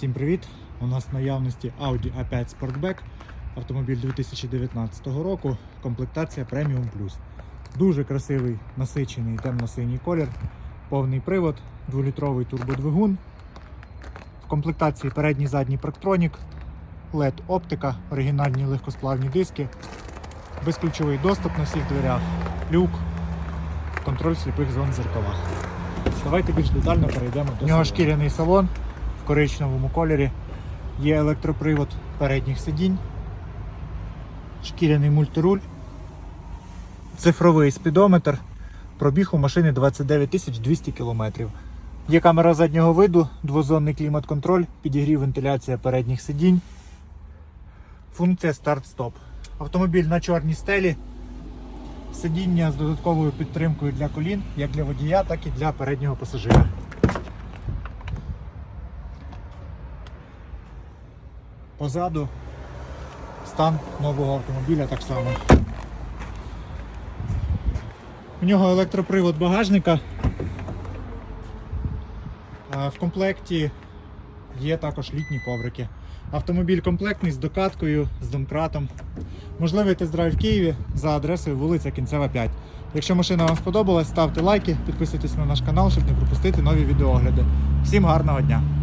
Всім привіт! У нас в наявності Audi A5 Sportback, автомобіль 2019 року, комплектація Premium Plus. Дуже красивий насичений темно-синій колір, повний привод, 2-літровий турбодвигун. В комплектації передній задній парктронік, LED оптика, оригінальні легкосплавні диски, безключовий доступ на всіх дверях, люк, контроль сліпих зон в зеркалах. Давайте більш детально перейдемо до У нього шкіряний салон коричневому кольорі. Є електропривод передніх сидінь, шкіряний мультируль, цифровий спідометр, пробіг у машини 29 200 км. Є камера заднього виду, двозонний клімат-контроль, підігрів вентиляція передніх сидінь, функція старт-стоп. Автомобіль на чорній стелі. Сидіння з додатковою підтримкою для колін, як для водія, так і для переднього пасажира. Позаду стан нового автомобіля так само. У нього електропривод багажника. В комплекті є також літні коврики. Автомобіль комплектний з докаткою, з домкратом. Можливий тест-драйв в Києві за адресою вулиця Кінцева 5. Якщо машина вам сподобалась, ставте лайки, підписуйтесь на наш канал, щоб не пропустити нові відеоогляди. Всім гарного дня!